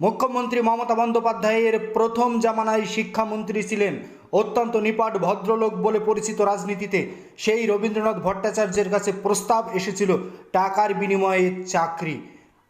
মুখ্যমন্ত্রী মমতা বন্দ্যোপাধ্যায়ের প্রথম জামানায় শিক্ষামন্ত্রী ছিলেন। অত্যন্ত নিপাট ভদ্রলোক বলে পরিচিত রাজনীতিতে সেই রবীন্দ্রনাথ ভট্টাচার্যের কাছে প্রস্তাব এসেছিল টাকার বিনিময়ে চাকরি।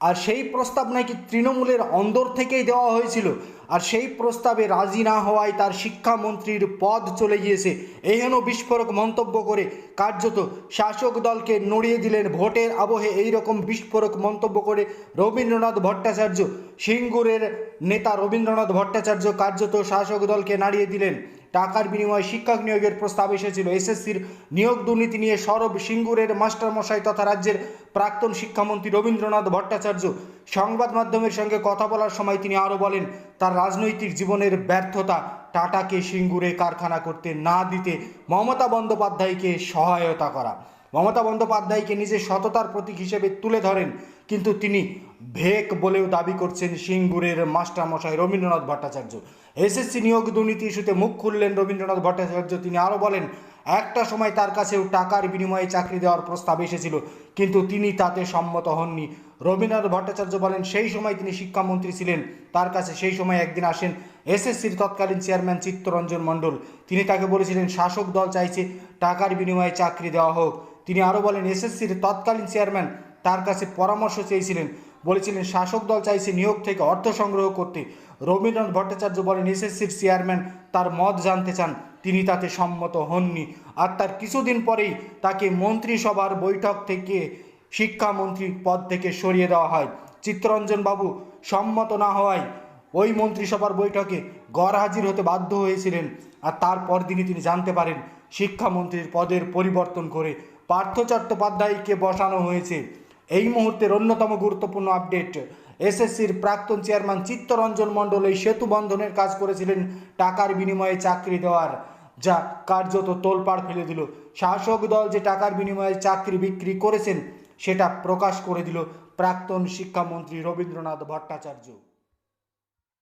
আর সেই প্রস্তাব নাকি তৃণমূলের অন্দর থেকেই দেওয়া হয়েছিল। আর সেই প্রস্তাবে রাজি না হওয়ায় তার শিক্ষামন্ত্রীর পদ চলে গিয়েছে। এহেন বিস্ফোরক মন্তব্য করে কার্যত শাসক দলকে নড়িয়ে দিলেন ভোটের আবহে এই রকম বিস্ফোরক মন্তব্য করে রবীন্দ্রনাথ ভট্টাচার্য। সিঙ্গুরের নেতা রবীন্দ্রনাথ ভট্টাচার্য কার্যত শাসক দলকে নাড়িয়ে দিলেন। টাকার বিনিময়ে শিক্ষক নিয়োগের প্রস্তাব এসেছিল। এসএসসির নিয়োগ দুর্নীতি নিয়ে সরব সিঙ্গুরের মাস্টারমশাই তথা রাজ্যের প্রাক্তন শিক্ষামন্ত্রী রবীন্দ্রনাথ ভট্টাচার্য। সংবাদ মাধ্যমের সঙ্গে কথা বলার সময় তিনি আরও বলেন, তার রাজনৈতিক জীবনের ব্যর্থতা টাটাকে সিঙ্গুরে কারখানা করতে না দিতে মমতা বন্দ্যোপাধ্যায়কে সহায়তা করা। মমতা বন্দ্যোপাধ্যায়কে নিজের সততার প্রতীক হিসেবে তুলে ধরেন, কিন্তু তিনি ভেক বলেও দাবি করছেন সিঙ্গুরের মাস্টারমশাই রবীন্দ্রনাথ ভট্টাচার্য। এসএসসি নিয়োগ দুর্নীতি ইস্যুতে মুখ খুললেন রবীন্দ্রনাথ ভট্টাচার্য। তিনি আরও বলেন একটা সময় তার কাছেও টাকার বিনিময়ে চাকরি দেওয়ার প্রস্তাব এসেছিল, কিন্তু তিনি তাতে সম্মত হননি। রবীন্দ্রনাথ ভট্টাচার্য বলেন, সেই সময় তিনি শিক্ষামন্ত্রী ছিলেন, তার কাছে সেই সময় একদিন আসেন এসএসসির তৎকালীন চেয়ারম্যান চিত্তরঞ্জন মণ্ডল। তিনি তাকে বলেছিলেন, শাসক দল চাইছে টাকার বিনিময়ে চাকরি দেওয়া হোক। তিনি আরও বলেন, এসএসসির তৎকালীন চেয়ারম্যান তার কাছে পরামর্শ চেয়েছিলেন, বলেছিলেন, শাসক দল চাইছে নিয়োগ থেকে অর্থ সংগ্রহ করতে। রবীন্দ্রনাথ ভট্টাচার্য বলেন, এসএসসির চেয়ারম্যান তার মত জানতে চান। তিনি তাতে সম্মত হননি। আর তার কিছুদিন পরেই তাকে মন্ত্রিসভার বৈঠক থেকে শিক্ষামন্ত্রী পদ থেকে সরিয়ে দেওয়া হয়। চিত্তরঞ্জন বাবু সম্মত না হওয়ায় ওই মন্ত্রিসভার বৈঠকে গড় হাজির হতে বাধ্য হয়েছিলেন। আর তারপর দিনই তিনি জানতে পারেন, শিক্ষামন্ত্রীর পদের পরিবর্তন করে পার্থ চট্টোপাধ্যায়কে বসানো হয়েছে। এই মুহূর্তের অন্যতম গুরুত্বপূর্ণ আপডেট, এসএসসির প্রাক্তন চেয়ারম্যান চিত্তরঞ্জন মণ্ডল এই সেতু বন্ধনের কাজ করেছিলেন টাকার বিনিময়ে চাকরি দেওয়ার। যা কার্যত তোলপাড় ফেলে দিল। শাসক দল যে টাকার বিনিময়ে চাকরি বিক্রি করেছেন, সেটা প্রকাশ করে দিল প্রাক্তন শিক্ষামন্ত্রী রবীন্দ্রনাথ ভট্টাচার্য।